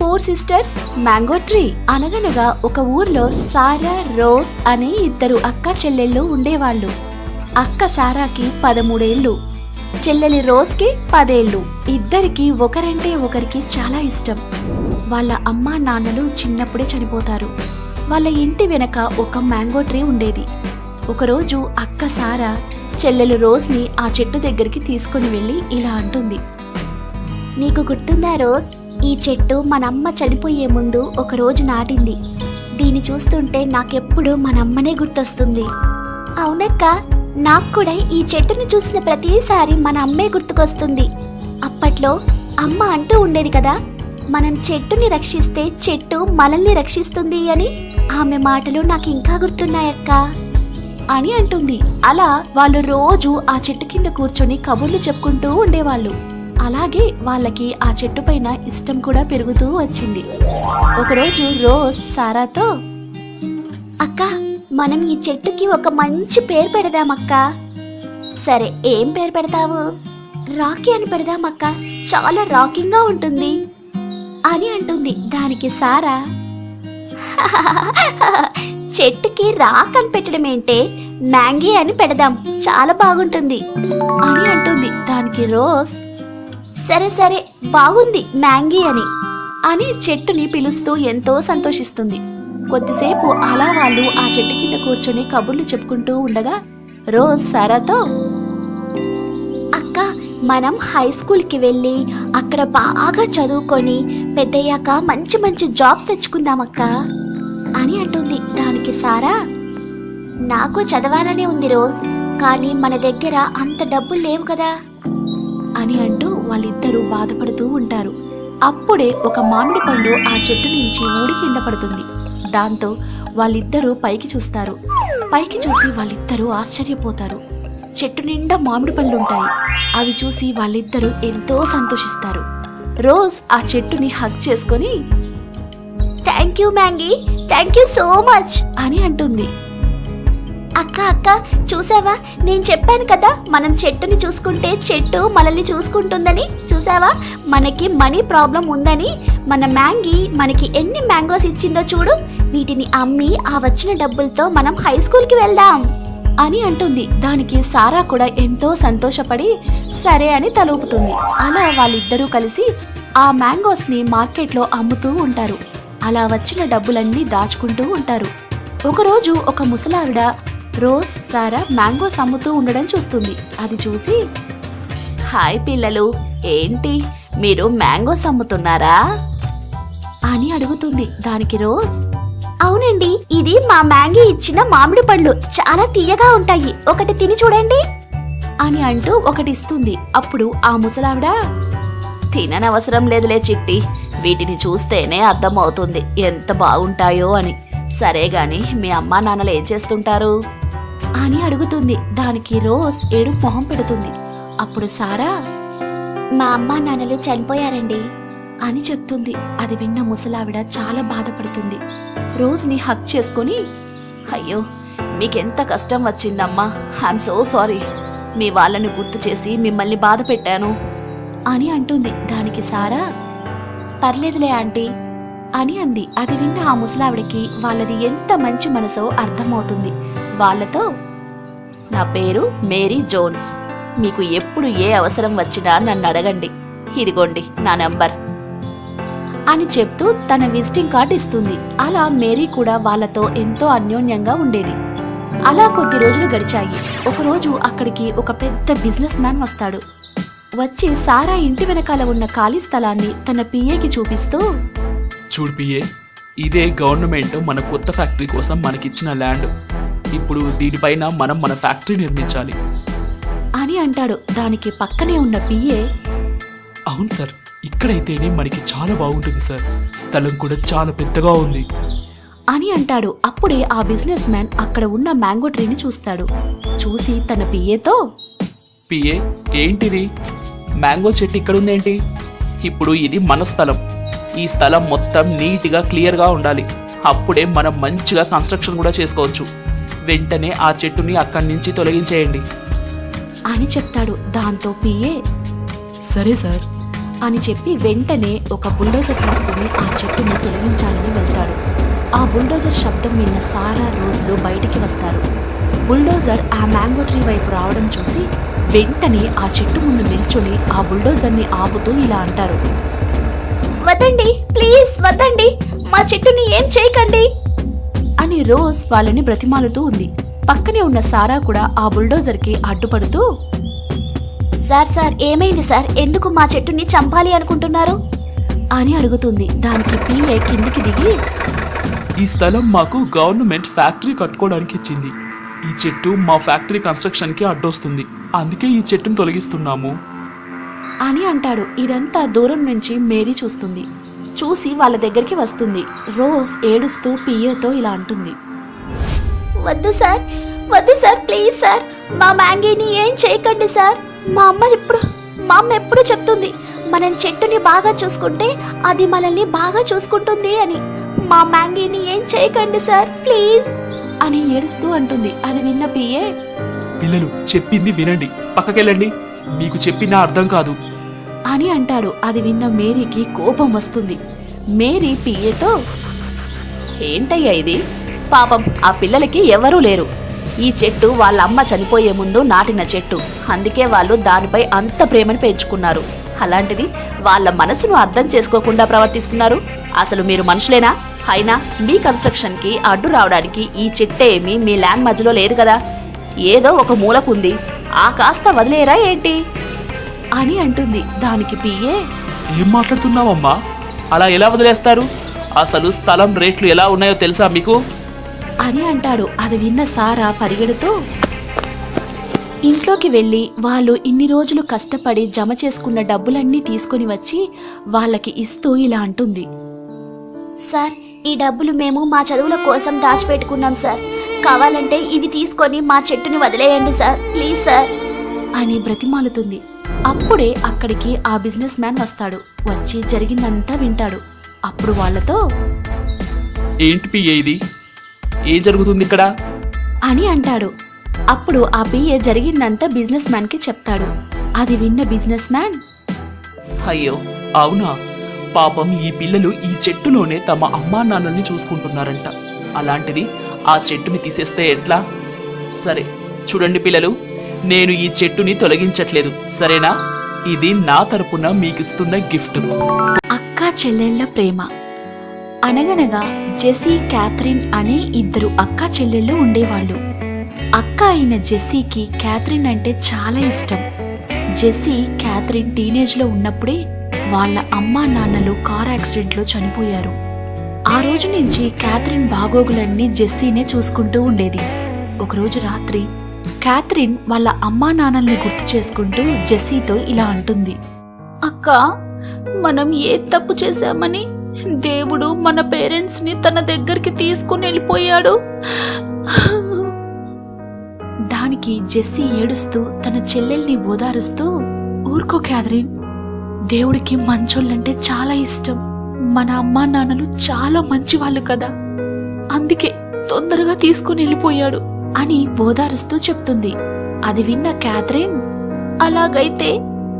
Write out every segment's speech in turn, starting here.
Four sisters mango tree అనగనగా ఒక ఊర్లో సారా రోజ్ అనే ఇద్దరు అక్క చెల్లెళ్ళు ఉండేవాళ్ళు. అక్క సారాకి పదమూడేళ్ళు చెల్లెలి రోజ్కి పదేళ్ళు. ఇద్దరికి ఒకరంటే ఒకరికి చాలా ఇష్టం. వాళ్ళ అమ్మా నాన్నలు చిన్నప్పుడే చనిపోతారు. వాళ్ళ ఇంటి వెనక ఒక మ్యాంగో ట్రీ ఉండేది. ఒకరోజు అక్క సారా చెల్లెలు రోజ్ని ఆ చెట్టు దగ్గరికి తీసుకొని వెళ్ళి ఇలా అంటుంది. నీకు గుర్తుందా రోజ్? ఈ చెట్టు మనమ్మ చనిపోయే ముందు ఒక రోజు నాటింది. దీన్ని చూస్తుంటే నాకెప్పుడు మనమ్మనే గుర్తొస్తుంది. అవునక్క నాకు కూడా ఈ చెట్టుని చూసిన ప్రతిసారి మన అమ్మే గుర్తుకొస్తుంది. అప్పట్లో అమ్మ అంటూ ఉండేది కదా మనం చెట్టుని రక్షిస్తే చెట్టు మనల్ని రక్షిస్తుంది అని. ఆమె మాటలు నాకు ఇంకా గుర్తున్నాయక్కా. అని అంటుంది. అలా వాళ్ళు రోజు ఆ చెట్టు కింద కూర్చొని కబుర్లు చెప్పుకుంటూ ఉండేవాళ్ళు. అలాగే వాళ్ళకి ఆ చెట్టు పైన ఇష్టం కూడా పెరుగుతూ వచ్చింది. ఒకరోజు రోజ్ సారాతో అక్క మనం ఈ చెట్టుకి ఒక మంచి పేరు పెడదామక్క. సరే ఏం పేరు పెడతావు? రాకీ అని పెడదామక్క చాలా రాకింగ్గా ఉంటుంది. అని అంటుంది దానికి సారా. చెట్టుకి రాక్ అని పెట్టడం ఏంటే మ్యాంగీ అని పెడదాం. చాలా బాగుంటుంది. అని అంటుంది. దానికి రోజ్ సరే సరే బాగుంది మ్యాంగీ అని. అని చెట్టుని పిలుస్తూ ఎంతో సంతోషిస్తుంది. కొద్దిసేపు అలా వాళ్ళు ఆ చెట్టు కింద కూర్చొని కబుర్లు చెప్పుకుంటూ ఉండగా రోజ్ సారాతో అక్క మనం హై స్కూల్కి వెళ్ళి అక్కడ బాగా చదువుకొని పెద్దయ్యాక మంచి మంచి జాబ్స్ తెచ్చుకుందామక్క అని అంటుంది. దానికి సారా నాకు చదవాలనే ఉంది రోజ్ కానీ మన దగ్గర అంత డబ్బులు లేవు కదా. అని అంటూ వాళ్ళిద్దరూ బాధపడుతూ ఉంటారు. అప్పుడే ఒక మామిడి పండు ఆ చెట్టు నుంచి ఊడి కింద పడుతుంది. దాంతో వాళ్ళిద్దరూ పైకి చూస్తారు. పైకి చూసి వాళ్ళిద్దరూ ఆశ్చర్యపోతారు. చెట్టు నిండా మామిడి పళ్ళు ఉంటాయి. అవి చూసి వాళ్ళిద్దరూ ఎంతో సంతోషిస్తారు. రోజ్ ఆ చెట్టుని హగ్ చేసుకొని థ్యాంక్ యూ మ్యాంగీ. థ్యాంక్ యూ సో మచ్ అని అంటుంది. అక్క అక్క చూసావా? నేను చెప్పాను కదా మనం చెట్టుని చూసుకుంటే చెట్టు మనల్ని చూసుకుంటుందని. చూసావా? మనకి మనీ ప్రాబ్లం ఉందని. మన మ్యాంగీ మనకి ఎన్ని మ్యాంగోస్ ఇచ్చిందో చూడు. వీటిని అమ్మి ఆ వచ్చిన డబ్బులతో మనం హై స్కూల్కి వెళ్దాం అని అంటుంది. దానికి సారా కూడా ఎంతో సంతోషపడి సరే అని తలూపుతుంది. అలా వాళ్ళిద్దరూ కలిసి ఆ మ్యాంగోస్ని మార్కెట్లో అమ్ముతూ ఉంటారు. అలా వచ్చిన డబ్బులన్నీ దాచుకుంటూ ఉంటారు. ఒకరోజు ఒక ముసలావిడ రోజ్ సారా మ్యాంగోస్ అమ్ముతూ ఉండడం చూస్తుంది. అది చూసి హాయ్ పిల్లలు ఏంటి? మీరు మ్యాంగోస్ అమ్ముతున్నారా అని అడుగుతుంది దానికి రోజ్. అవునండి ఇది మా మ్యాంగీ ఇచ్చిన మామిడి పండ్లు. చాలా తీయగా ఉంటాయి. ఒకటి తిని చూడండి. అని అంటూ ఒకటి ఇస్తుంది అప్పుడు ఆ ముసలావిడ తిననవసరం లేదులే చిట్టి. వీటిని చూస్తేనే అర్థమవుతుంది. ఎంత బాగుంటాయో అని. సరే గాని మీ అమ్మా నాన్నలు ఏం చేస్తుంటారు? అని అడుగుతుంది. దానికి రోజ్ ఏడు మొహం పెడుతుంది. అప్పుడు సారా మా అమ్మ నాన్నలు చనిపోయారండి అని చెప్తుంది. అది విన్న ముసలావిడ చాలా బాధపడుతుంది. రోజ్ని హక్ చేసుకొని అయ్యో మీకెంత కష్టం వచ్చిందమ్మా. ఐఎమ్ సో సారీ మీ వాళ్ళని గుర్తు చేసి మిమ్మల్ని బాధ పెట్టాను అని అంటుంది. దానికి సారా పర్లేదులే ఆంటీ అని అంది. అది విన్న ఆ ముసలావిడకి వాళ్ళది ఎంత మంచి మనసో అర్థమవుతుంది. వాళ్ళతో నా పేరు మేరీ జోన్స్. మీకు ఎప్పుడు ఏ అవసరం వచ్చినా నన్ను అడగండి. ఇదిగోండి నా నంబర్. అని చెప్తూ తన విజిటింగ్ కార్డ్ ఇస్తుంది. అలా మేరీ కూడా వాళ్ళతో ఎంతో అన్యోన్యంగా ఉండేది. అలా కొద్ది రోజులు గడిచాయి. ఒకరోజు అక్కడికి ఒక పెద్ద బిజినెస్ మ్యాన్ వస్తాడు. వచ్చి సారా ఇంటి వెనకాల ఉన్న ఖాళీ స్థలాన్ని తన పిఏకి చూపిస్తూ చూడు పిఏ ఇదే గవర్నమెంట్ మన కొత్త ఫ్యాక్టరీ కోసం మనకిచ్చిన ల్యాండ్. ఇప్పుడు దీనిపైన మనం మన ఫ్యాక్టరీ నిర్మించాలి. అని అంటాడు. దానికి పక్కనే ఉన్న పిఏ అవును సార్ ఇక్కడైతేనే మనకి చాలా బాగుంటుంది సార్. స్థలం కూడా చాలా పెద్దగా ఉంది. అని అంటాడు. అప్పుడే ఆ బిజినెస్ మ్యాన్ అక్కడ ఉన్న మ్యాంగో ట్రీని చూస్తాడు. చూసి తన పిఏతో పిఏ ఏంటిది? మ్యాంగో చెట్టు ఇక్కడ ఉందేంటి? ఇప్పుడు ఇది మన స్థలం. ఈ స్థలం మొత్తం నీట్గా క్లియర్గా ఉండాలి. అప్పుడే మనం మంచిగా కన్స్ట్రక్షన్ కూడా చేసుకోవచ్చు. వెంటనే ఆ చెట్టుని అక్కడి నుంచి తొలగించేయండి. అని చెప్తాడు దాంతో పిఏ సరే సార్. అని చెప్పి వెంటనే ఒక బుల్డోజర్ తీసుకుని ఆ చెట్టుని తొలగించాలని వెళ్తాడు. ఆ బుల్డోజర్ శబ్దం విన్న సారా రోజులు బయటికి వస్తారు. బుల్డోజర్ ఆ మ్యాంగో ట్రీ వైపు రావడం చూసి వెంటనే ఆ చెట్టు ముందు నిల్చొని ఆ బుల్డోజర్ని ఆపుతూ ఇలా అంటారు. వద్దండి ప్లీజ్ వద్దండి మా చెట్టుని ఏం చేయకండి. అని రోజ్ వాళ్ళని బ్రతిమాలుతూ ఉంది. పక్కనే ఉన్న సారా కూడా ఆ బుల్డోజర్కి అడ్డుపడుతూ సార్ సార్ ఏమైంది సార్? ఎందుకు మా చెట్టుని చంపాలి అనుకుంటున్నారు? అని అడుగుతుంది. దానికి పిఏ కిందికి దిగి ఈ స్థలం మాకు గవర్నమెంట్ ఫ్యాక్టరీ కట్టుకోవడానికి ఇచ్చింది. ఈ చెట్టు మా ఫ్యాక్టరీ కన్స్ట్రక్షన్కి అడ్డొస్తుంది. అందుకే ఈ చెట్టును తొలగిస్తున్నాము. అని అంటాడు. ఇదంతా దూరం నుంచి మేరీ చూస్తుంది. చూసి వాళ్ళ దగ్గరికి వస్తుంది. రోజ్ ఏడుస్తూ పిఏతో ఇలా అంటుంది. వద్దు సార్ వద్దు సార్ ప్లీజ్ సార్. మా మ్యాంగీని ఏం చేయకండి సార్. మా అమ్మ ఇప్పుడు మా అమ్మ ఎప్పుడు చెప్తుంది మనం చెట్టుని బాగా చూసుకుంటే అది మనల్ని బాగా చూసుకుంటుంది అని. మా మ్యాంగీని ఏం చేయకండి సార్ ప్లీజ్. అని ఏడుస్తూ అంటుంది. అది విన్న పిఏ పిల్లలు చెప్పింది వినండి. పక్కకెళ్ళండి. మీకు చెప్పినా అర్థం కాదు. అని అంటాడు అది విన్న మేరీకి కోపం వస్తుంది. మేరీ పిఏతో ఏంటయ్యా ఇది? పాపం ఆ పిల్లలకి ఎవరూ లేరు. ఈ చెట్టు వాళ్ళ అమ్మ చనిపోయే ముందు నాటిన చెట్టు. అందుకే వాళ్ళు దానిపై అంత ప్రేమను పెంచుకున్నారు. అలాంటిది వాళ్ళ మనసును అర్థం చేసుకోకుండా ప్రవర్తిస్తున్నారు. అసలు మీరు మనుషులేనా? అయినా మీ కన్స్ట్రక్షన్కి అడ్డు రావడానికి ఈ చెట్టే మీ ల్యాండ్ మధ్యలో లేదు కదా. ఏదో ఒక మూలకుంది. ఆ కాస్త వదిలేరా ఏంటి? అని అంటుంది. దానికి పిఏ ఏం మాట్లాడుతున్నావమ్మా? అలా ఎలా వదిలేస్తారు? అసలు స్థలం రేట్లు ఎలా ఉన్నాయో తెలుసా మీకు? అని అంటాడు. అది విన్న సారా పరిగెడుతూ ఇంట్లోకి వెళ్ళి వాళ్ళు ఇన్ని రోజులు కష్టపడి జమ చేసుకున్న డబ్బులన్నీ తీసుకొని వచ్చి వాళ్ళకి ఇస్తూ ఇలా అంటుంది. సార్ ఈ డబ్బులు మేము మా చదువుల కోసం దాచిపెట్టుకున్నాం సార్. కావాలంటే ఇవి తీసుకొని మా చెట్టుని వదిలేయండి సార్. Please sir. అని బ్రతిమాలుతుంది. అప్పుడే అక్కడికి ఆ బిజినెస్ మ్యాన్ వస్తాడు. వచ్చి జరిగిందంతా వింటాడు. అప్పుడు వాళ్ళతో ఏంటి పిఏ ఇది? ఏం జరుగుతుంది ఇక్కడ? అని అంటాడు. అప్పుడు ఆ పిఏ జరిగిందంతా బిజినెస్ మ్యాన్కి చెప్తాడు. అది విన్న బిజినెస్ మ్యాన్ అయ్యో అవునా? పాపం ఈ పిల్లలు ఈ చెట్టులోనే తమ అమ్మా నాన్నల్ని చూసుకుంటున్నారంట. అలాంటిది ఆ చెట్టుని తీసేస్తే ఎట్లా? సరే చూడండి పిల్లలు. నేను ఈ చెట్టుని తొలగించట్లేదు. సరేనా? ఇది నా తరపున మీకిస్తున్న గిఫ్ట్. అక్క చెల్లెళ్ళ ప్రేమ. అనగనగా జెసీ క్యాథరిన్ అనే ఇద్దరు అక్క చెల్లెళ్ళు ఉండేవాళ్ళు. అక్క అయిన జెస్సీకి క్యాథరిన్ అంటే చాలా ఇష్టం. జెస్సీ క్యాథరిన్ టీనేజ్లో ఉన్నప్పుడే వాళ్ళ అమ్మా నాన్నలు కార్ యాక్సిడెంట్లో చనిపోయారు. ఆ రోజు నుంచి క్యాథరిన్ బాగోగులన్నీ జెస్సీనే చూసుకుంటూ ఉండేది. ఒకరోజు రాత్రి క్యాథరిన్ వాళ్ళ అమ్మా నాన్నల్ని గుర్తు చేసుకుంటూ జెస్సీతో ఇలా అంటుంది. అక్క మనం ఏ తప్పు చేశామని? దేవుడు మన పేరెంట్స్ని తన దగ్గరికి తీసుకుని వెళ్ళిపోయాడు. దానికి జెస్సీ ఏడుస్తూ తన చెల్లెల్ని ఓదారుస్తూ ఊరుకో క్యాథరిన్ దేవుడికి మంచోళ్ళంటే చాలా ఇష్టం. మన అమ్మా నాన్నలు చాలా మంచివాళ్ళు కదా. అందుకే తొందరగా తీసుకుని వెళ్ళిపోయాడు. అని ఓదారుస్తూ చెప్తుంది. అది విన్న క్యాథరిన్ అలాగైతే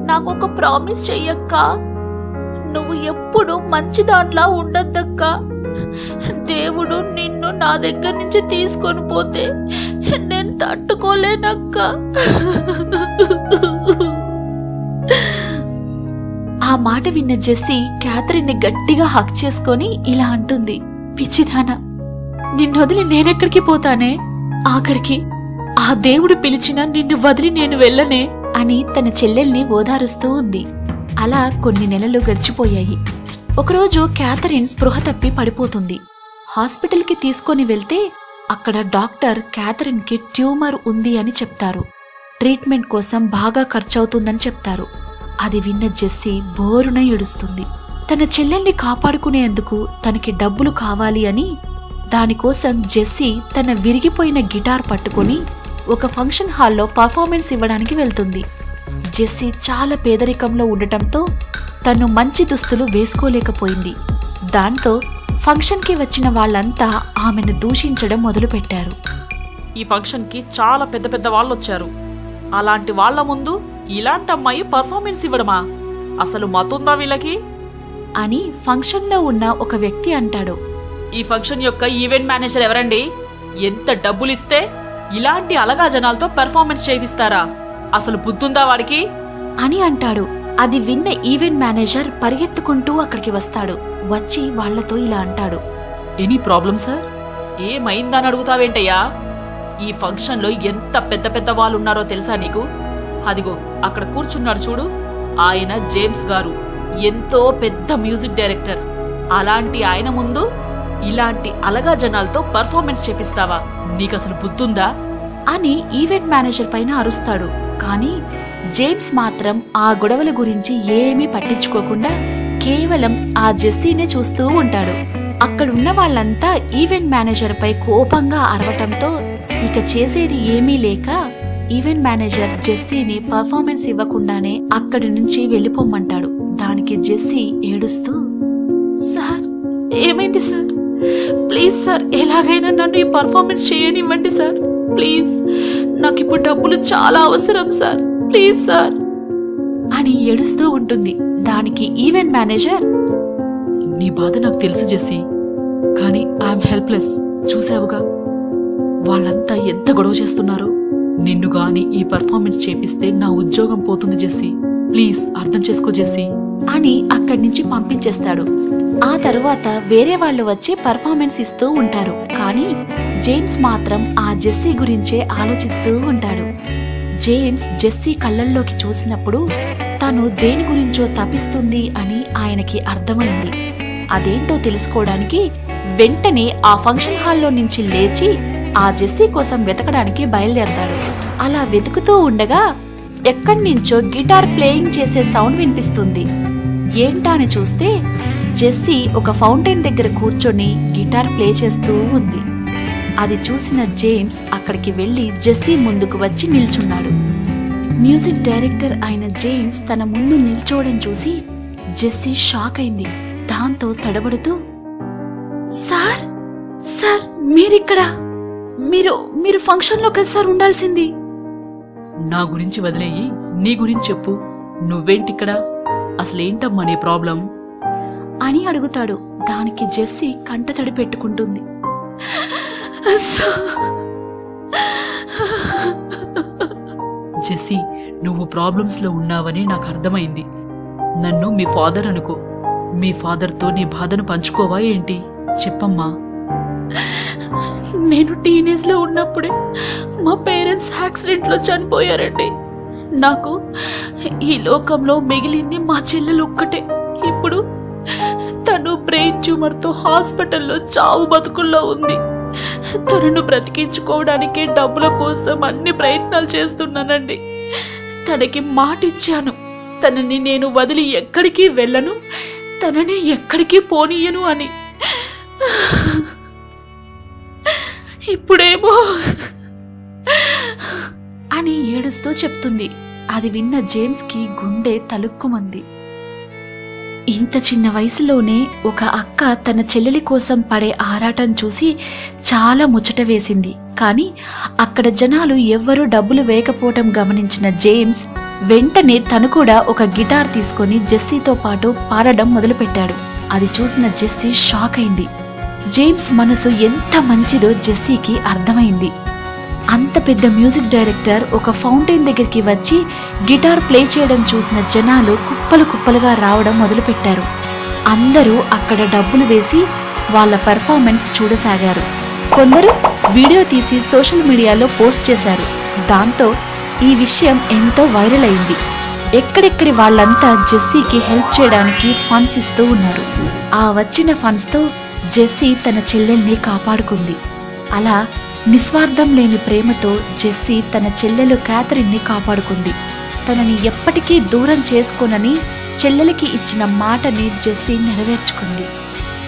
నాకొక ప్రామిస్ చెయ్యక్కా. నువ్వు ఎప్పుడు మంచి దాంట్లో ఉండద్దక్క. దేవుడు నిన్ను నా దగ్గర నుంచి తీసుకొని పోతే నేను తట్టుకోలేనక్క. ఆ మాట విన్న జెస్సి క్యాథరిన్ని గట్టిగా హక్ చేసుకొని ఇలా అంటుంది. పిచ్చిదానా నిన్నొదిలి నేనెక్కడికి పోతానే? ఆఖరికి ఆ దేవుడు పిలిచిన నిన్ను వదిలి నేను వెళ్ళనే అని తన చెల్లెల్ని ఓదారుస్తూ ఉంది. అలా కొన్ని నెలలు గడిచిపోయాయి. ఒకరోజు క్యాథరిన్ స్పృహ తప్పి పడిపోతుంది. హాస్పిటల్కి తీసుకొని వెళ్తే అక్కడ డాక్టర్ క్యాథరిన్కి ట్యూమర్ ఉంది అని చెప్తారు. ట్రీట్మెంట్ కోసం బాగా ఖర్చవుతుందని చెప్తారు. అది విన్న జెస్సీ బోరున ఏడుస్తుంది. తన చెల్లెల్ని కాపాడుకునేందుకు తనకి డబ్బులు కావాలి అని దానికోసం జెస్సీ తన విరిగిపోయిన గిటార్ పట్టుకొని ఒక ఫంక్షన్ హాల్లో పర్ఫార్మెన్స్ ఇవ్వడానికి వెళ్తుంది. జెస్సీ చాలా పేదరికంలో ఉండటంతో తను మంచి దుస్తులు వేసుకోలేకపోయింది. దాంతో ఫంక్షన్కి వచ్చిన వాళ్ళంతా ఆమెను దూషించడం మొదలుపెట్టారు. ఈ ఫంక్షన్కి చాలా పెద్ద పెద్ద వాళ్ళు వచ్చారు అలాంటి వాళ్ళ ముందు ఇలాంటి అమ్మాయి పర్ఫార్మెన్స్ ఇవ్వడమా? అసలు మతుందా వీళ్ళకి? అని ఫంక్షన్లో ఉన్న ఒక వ్యక్తి అంటాడు. ఈ ఫంక్షన్ యొక్క ఈవెంట్ మేనేజర్ ఎవరండి? ఎంత డబ్బులు ఇస్తే ఇలాంటి అలగా జనాలతో పెర్ఫార్మెన్స్ చేయిస్తారా? అసలు బుద్ధుందా వాడికి? అని అంటాడు. అది విన్న ఈవెంట్ మేనేజర్ పరిగెత్తుకుంటూ అక్కడికి వస్తాడు. వచ్చి వాళ్ళతో ఇలా అంటాడు. ఎనీ ప్రాబ్లం సార్ ఏమైందని అడుగుతావేంటయ్యా? ఈ ఫంక్షన్లో ఎంత పెద్ద పెద్ద వాళ్ళు ఉన్నారో తెలుసా నీకు? అదిగో అక్కడ కూర్చున్నాడు చూడు. ఆయన జేమ్స్ గారు. ఎంతో పెద్ద మ్యూజిక్ డైరెక్టర్. అలాంటి ఆయన ముందు ఇలాంటి అలగా జనాలతో పర్ఫార్మెన్స్ చేపిస్తావా? నీకసలు బుద్ధుందా? అని ఈవెంట్ మేనేజర్ పైన అరుస్తాడు. కానీ జేమ్స్ మాత్రం ఆ గొడవల గురించి ఏమీ పట్టించుకోకుండా కేవలం ఆ జెస్సీనే చూస్తూ ఉంటాడు. అక్కడున్న వాళ్ళంతా ఈవెంట్ మేనేజర్ పై కోపంగా అరవటంతో ఇక చేసేది ఏమీ లేక ఈవెంట్ మేనేజర్ జెస్సీని పర్ఫార్మెన్స్ ఇవ్వకుండానే అక్కడి నుంచి వెళ్ళిపోమ్మంటాడు దానికి జెస్సీ ఏడుస్తూ సార్ ఏమైంది సార్? ప్లీజ్ సార్ ఎలాగైనా నన్ను ఈ పర్ఫార్మెన్స్ చేయనివ్వండి సార్ ప్లీజ్ నాకు ఇప్పుడు డబ్బులు చాలా అవసరం సార్ ప్లీజ్ సార్ అని ఏడుస్తూ ఉంటుంది దానికి ఈవెంట్ మేనేజర్ నీ బాధ నాకు తెలుసు జెస్సి కానీ ఐఎమ్ హెల్ప్లెస్ చూసావుగా? వాళ్ళంతా ఎంత గొడవ చేస్తున్నారో? నిన్ను గాని ఈ పర్ఫార్మెన్స్ చేపిస్తే నా ఉద్యోగం పోతుంది జెస్సి. ప్లీజ్ అర్థం చేసుకో జెస్సి. అని అక్కడి నుంచి పంపించేస్తాడు. ఆ తరువాత వేరే వాళ్ళు వచ్చి పర్ఫార్మెన్స్ ఇస్తూ ఉంటారు. కానీ జేమ్స్ మాత్రం ఆ జెస్సీ గురించే ఆలోచిస్తూ ఉంటాడు. జేమ్స్ జెస్సీ కళ్ళల్లోకి చూసినప్పుడు తను దేని గురించో తపిస్తుంది అని ఆయనకి అర్థమైంది. అదేంటో తెలుసుకోవడానికి వెంటనే ఆ ఫంక్షన్ హాల్లో నుంచి లేచి ఆ జెస్సీ కోసం వెతకడానికి బయలుదేరతాడు అలా వెతుకుతూ ఉండగా ఎక్కడి నుంచో గిటార్ ప్లేయింగ్ చేసే సౌండ్ వినిపిస్తుంది. ఏంటా అని చూస్తే జెస్సీ ఒక ఫౌంటైన్ దగ్గర కూర్చొని గిటార్ ప్లే చేస్తూ ఉంది. అది చూసిన జేమ్స్ అక్కడికి వెళ్ళి జెస్సీ ముందుకు వచ్చి నిల్చున్నాడు. మ్యూజిక్ డైరెక్టర్ అయిన జేమ్స్ తన ముందు నిల్చోవడం చూసి జెస్సీ షాక్ అయింది. దాంతో తడబడుతూ సార్ సార్ మీరిక్కడ? మీరు మీరు ఫంక్షన్లో కదా సార్ ఉండాల్సింది? నా గురించి వదిలేయి నీ గురించి చెప్పు. నువ్వేంటిక్కడ? అసలేంటమ్మా నీ ప్రాబ్లం? అని అడుగుతాడు. దానికి జెస్సీ కంటతడి పెట్టుకుంటుంది. జెస్సీ నువ్వు ప్రాబ్లమ్స్లో ఉన్నావని నాకు అర్థమైంది. నన్ను మీ ఫాదర్ అనుకో. మీ ఫాదర్తో నీ బాధను పంచుకోవా ఏంటి? చెప్పమ్మా. నేను టీనేజ్లో ఉన్నప్పుడే మా పేరెంట్స్ యాక్సిడెంట్లో చనిపోయారండి. నాకు ఈ లోకంలో మిగిలింది మా చెల్లెలు ఒక్కటే. ఇప్పుడు తను బ్రెయిన్ ట్యూమర్తో హాస్పిటల్లో చావు బతుకుల్లో ఉంది. తనను బ్రతికించుకోవడానికి డబ్బుల కోసం అన్ని ప్రయత్నాలు చేస్తున్నానండి. తనకి మాట ఇచ్చాను తనని నేను వదిలి ఎక్కడికి వెళ్ళను? తనని ఎక్కడికి పోనీయను అని. ఇప్పుడేమో అని ఏడుస్తూ చెప్తుంది. అది విన్న జేమ్స్కి గుండె తలుక్కుమంది. ఇంత చిన్న వయసులోనే ఒక అక్క తన చెల్లెలి కోసం పడే ఆరాటం చూసి చాలా ముచ్చట వేసింది. కానీ అక్కడ జనాలు ఎవ్వరూ డబ్బులు వేయకపోవటం గమనించిన జేమ్స్ వెంటనే తను కూడా ఒక గిటార్ తీసుకొని జెస్సీతో పాటు పాడడం మొదలుపెట్టాడు. అది చూసిన జెస్సీ షాక్ అయింది. జేమ్స్ మనసు ఎంత మంచిదో జెస్సీకి అర్థమైంది. అంత పెద్ద మ్యూజిక్ డైరెక్టర్ ఒక ఫౌంటైన్ దగ్గరికి వచ్చి గిటార్ ప్లే చేయడం చూసిన జనాలు కుప్పలు కుప్పలుగా రావడం మొదలుపెట్టారు. అందరూ అక్కడ డబ్బులు వేసి వాళ్ళ పెర్ఫార్మెన్స్ చూడసాగారు. కొందరు వీడియో తీసి సోషల్ మీడియాలో పోస్ట్ చేశారు. దాంతో ఈ విషయం ఎంతో వైరల్ అయింది. ఎక్కడెక్కడి వాళ్ళంతా జెస్సీకి హెల్ప్ చేయడానికి ఫండ్స్ ఇస్తూ ఉన్నారు. ఆ వచ్చిన ఫండ్స్తో జెస్సీ తన చెల్లెల్ని కాపాడుకుంది. అలా నిస్వార్థం లేని ప్రేమతో జెస్సీ తన చెల్లెలు క్యాథరిన్ని కాపాడుకుంది. తనని ఎప్పటికీ దూరం చేసుకోనని చెల్లెలికి ఇచ్చిన మాటని జెస్సీ నెరవేర్చుకుంది.